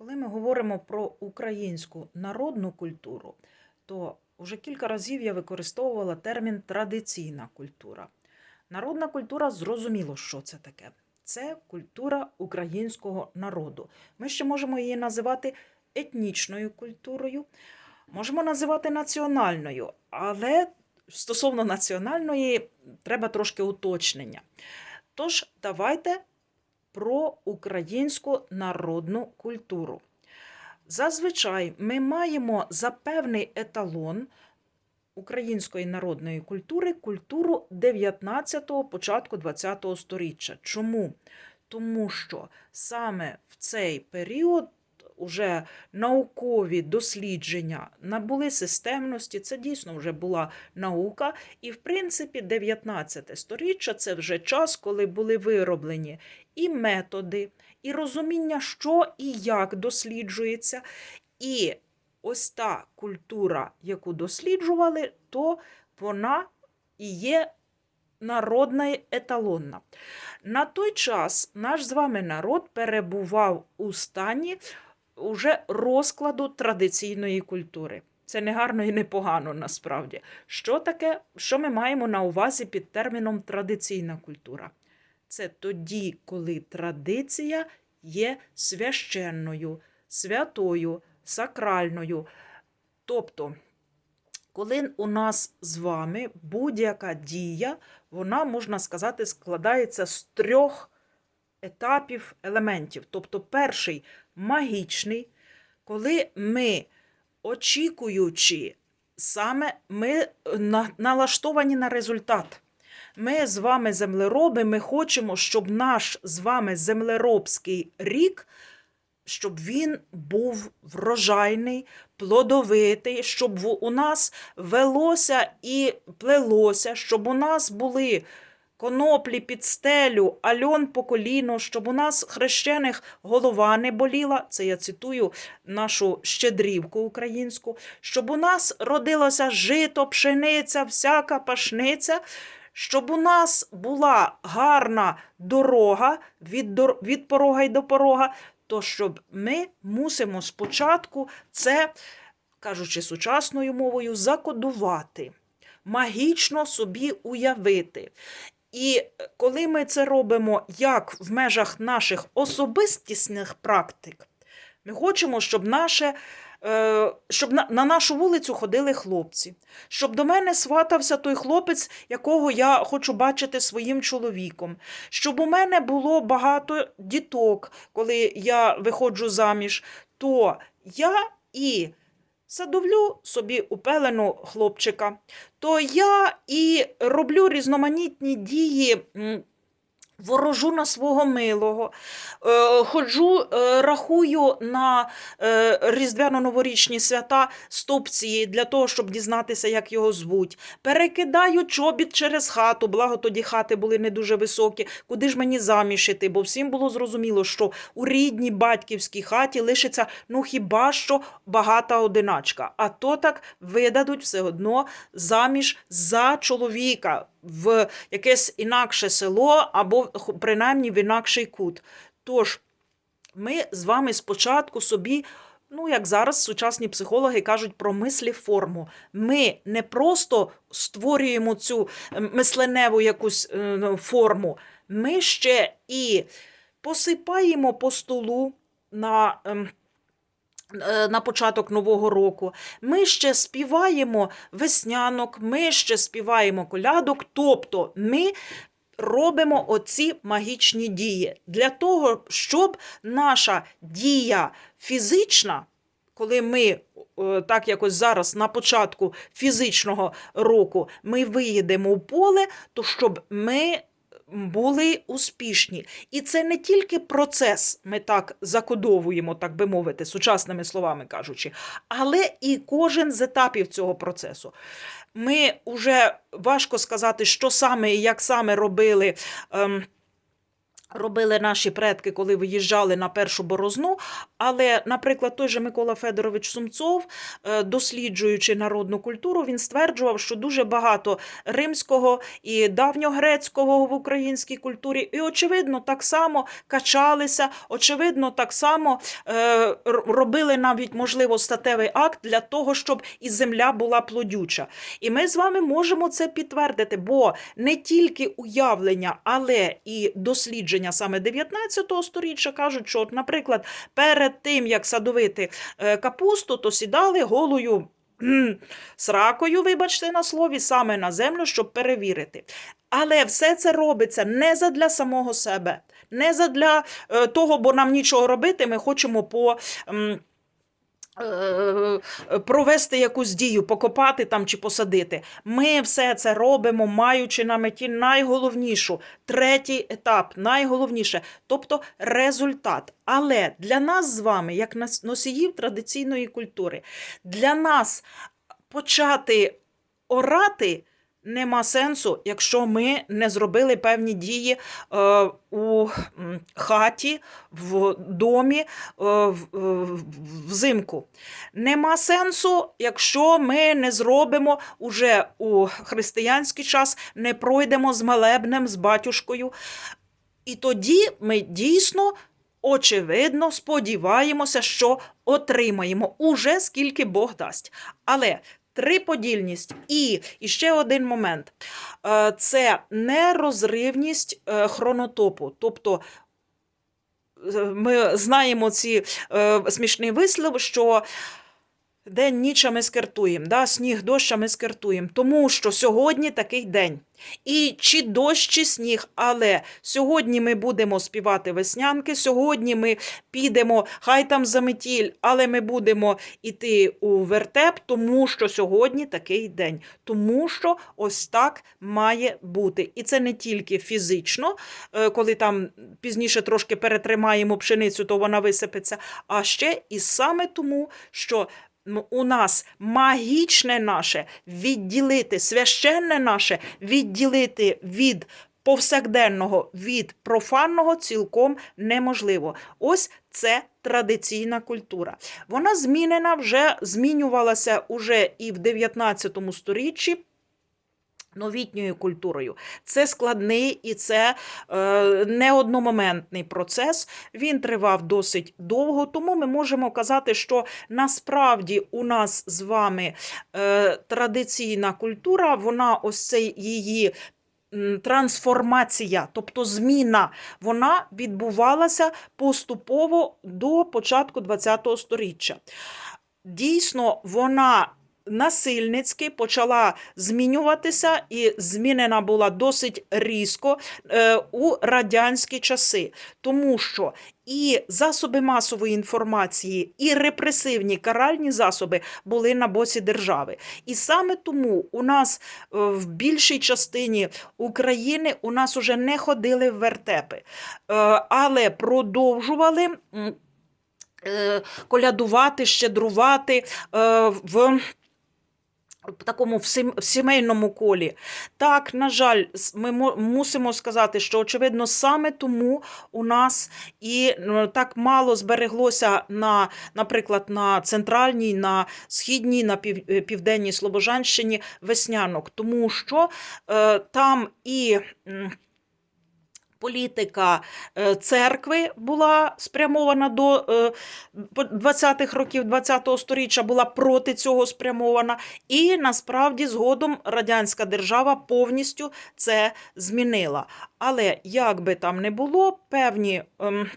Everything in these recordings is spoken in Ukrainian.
Коли ми говоримо про українську народну культуру, то вже кілька разів я використовувала термін традиційна культура. Народна культура зрозуміло, що це таке. Це культура українського народу. Ми ще можемо її називати етнічною культурою, можемо називати національною, але стосовно національної треба трошки уточнення. Тож, давайте про українську народну культуру. Зазвичай ми маємо за певний еталон української народної культури культуру 19-го, початку 20-го сторіччя. Чому? Тому що саме в цей період уже наукові дослідження набули системності, це дійсно вже була наука. І, в принципі, 19 сторіччя це вже час, коли були вироблені і методи, і розуміння, що і як досліджується. І ось та культура, яку досліджували, то вона і є народна еталонна. На той час наш з вами народ перебував у стані уже розкладу традиційної культури. Це не гарно і не погано насправді. Що таке, що ми маємо на увазі під терміном традиційна культура? Це тоді, коли традиція є священною, святою, сакральною. Тобто, коли у нас з вами будь-яка дія, вона, можна сказати, складається з трьох етапів елементів. Тобто, перший магічний, коли ми, очікуючи, саме ми на- налаштовані на результат. Ми з вами землероби, ми хочемо, щоб наш з вами землеробський рік, щоб він був врожайний, плодовитий, щоб у нас велося і плелося, щоб у нас були коноплі під стелю, альон по коліно, щоб у нас хрещених голова не боліла. Це я цитую нашу щедрівку українську, щоб у нас родилося жито, пшениця, всяка пашниця. Щоб у нас була гарна дорога від, дор- від порога й до порога, то щоб ми мусимо спочатку це, кажучи сучасною мовою, закодувати, магічно собі уявити. І коли ми це робимо як в межах наших особистісних практик, ми хочемо, щоб наше. е, Щоб на, на нашу вулицю ходили хлопці, щоб до мене сватався той хлопець, якого я хочу бачити своїм чоловіком, щоб у мене було багато діток, коли я виходжу заміж, то я і садовлю собі упелену хлопчика, то я і роблю різноманітні дії. Ворожу на свого милого, е, ходжу, е, рахую на е, різдвяно-новорічні свята стопці для того, щоб дізнатися, як його звуть. Перекидаю чобіт через хату, благо тоді хати були не дуже високі. Куди ж мені заміж іти? Бо всім було зрозуміло, що у рідній батьківській хаті лишиться ну хіба що багата одиначка. А то так видадуть все одно заміж за чоловіка в якесь інакше село або принаймні в інакший кут. Тож ми з вами спочатку собі. Ну, як зараз сучасні психологи кажуть про мислі форму. Ми не просто створюємо цю мисленеву якусь е, ну, форму, ми ще і посипаємо по столу на, ем, на початок Нового року. Ми ще співаємо веснянок, ми ще співаємо колядок, тобто ми робимо оці магічні дії для того, щоб наша дія фізична, коли ми, е, так якось зараз на початку фізичного року, ми виїдемо в поле, то щоб ми були успішні. І це не тільки процес, ми так закодовуємо, так би мовити, сучасними словами кажучи, але і кожен з етапів цього процесу. Ми вже важко сказати, що саме і як саме робили. Ем, робили наші предки, коли виїжджали на першу борозну. Але, наприклад, той же Микола Федорович Сумцов, е, досліджуючи народну культуру, він стверджував, що дуже багато римського і давньогрецького в українській культурі, і, очевидно, так само качалися, очевидно, так само е, робили навіть, можливо, статевий акт для того, щоб і земля була плодюча. І ми з вами можемо це підтвердити, бо не тільки уявлення, але і дослідження саме 19 сторіччя кажуть, що, наприклад, перед тим, як садовити е, капусту, то сідали голою. Сракою, вибачте на слові, саме на землю, щоб перевірити. Але все це робиться не задля самого себе, не задля е, того, бо нам нічого робити, ми хочемо по. М, е, Провести якусь дію, покопати там чи посадити. Ми все це робимо, маючи на меті найголовнішу, третій етап, найголовніше, тобто результат. Але для нас з вами, як носіїв традиційної культури, для нас почати орати нема сенсу, якщо ми не зробили певні дії е, у хаті, в домі, е, взимку. Нема сенсу, якщо ми не зробимо уже у християнський час, не пройдемо з молебнем, з батюшкою. І тоді ми дійсно. Очевидно, сподіваємося, що отримаємо уже скільки Бог дасть. Але триподільність і, і ще один момент Е, це нерозривність е, хронотопу. Тобто е, ми знаємо ці смішний вислів, що день ніч ми скертуємо, да? сніг дощ ми скертуємо, тому що сьогодні такий день. І чи дощ, чи сніг, але сьогодні ми будемо співати веснянки, сьогодні ми підемо, хай там заметіль, але ми будемо йти у вертеп, тому що сьогодні такий день. Тому що ось так має бути. І це не тільки фізично, е, коли там пізніше трошки перетримаємо пшеницю, то вона висипеться, а ще і саме тому, що у нас магічне наше відділити, священне наше відділити від повсякденного, від профанного цілком неможливо. Ось це традиційна культура. Вона змінена вже змінювалася уже і в 19 сторіччі. Новітньою культурою. Це складний і це е, не процес. Він тривав досить довго, тому ми можемо казати, що насправді у нас з вами е, традиційна культура, вона ось цей її. Трансформація, тобто зміна, вона відбувалася поступово до початку ХХ століття. Дійсно, вона насильницьки почала змінюватися, і змінена була досить різко е, у радянські часи, тому що і засоби масової інформації, і репресивні каральні засоби були на боці держави. І саме тому у нас е, в більшій частині України у нас уже не ходили в вертепи, е, але продовжували. Колядувати, щедрувати в в такому в сімейному колі. Так, на жаль, ми мо- мусимо сказати, що очевидно саме тому у нас і ну, так мало збереглося на, наприклад, на центральній, на східній, на е, південній Слобожанщині веснянок, тому що е, там і. Політика е, церкви була спрямована до е, 20-х років 20-го сторіччя, була проти цього спрямована, і насправді згодом радянська держава повністю це змінила. Але як би там не було, певні. ем,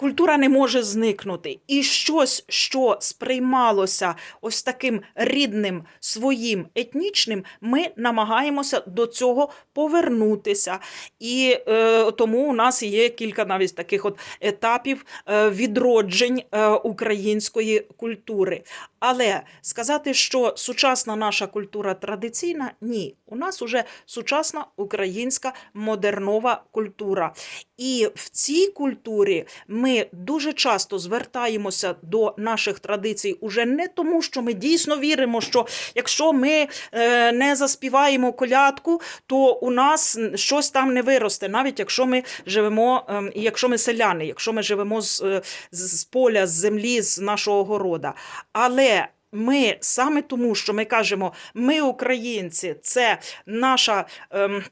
Культура не може зникнути. І щось, що сприймалося ось таким рідним, своїм етнічним, ми намагаємося до цього повернутися. І е, тому у нас є кілька навіть таких от етапів е, відроджень е, української культури. Але сказати, що сучасна наша культура традиційна, ні. У нас уже сучасна українська модернова культура. І в цій культурі ми ми дуже часто звертаємося до наших традицій уже не тому, що ми дійсно віримо, що якщо ми е, не заспіваємо колядку, то у нас щось там не виросте, навіть якщо ми живемо, ем, якщо ми селяни, якщо ми живемо з, е, з, з поля, з землі, з нашого города. Але ми саме тому, що ми кажемо, ми українці, це наша. Ем,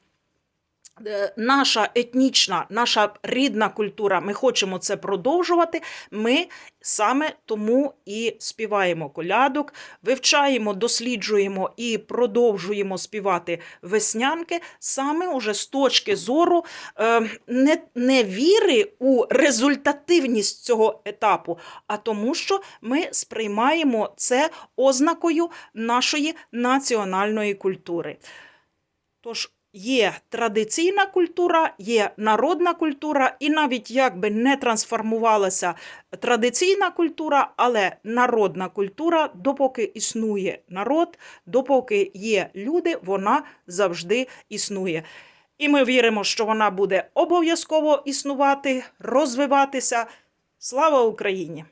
Наша етнічна, наша рідна культура, ми хочемо це продовжувати. Ми саме тому і співаємо колядок, вивчаємо, досліджуємо і продовжуємо співати веснянки саме уже з точки зору е, не, не віри у результативність цього етапу, а тому, що ми сприймаємо це ознакою нашої національної культури. Тож є традиційна культура, є народна культура, і навіть як би не трансформувалася традиційна культура, але народна культура, допоки існує народ, допоки є люди, вона завжди існує. І ми віримо, що вона буде обов'язково існувати, розвиватися. Слава Україні!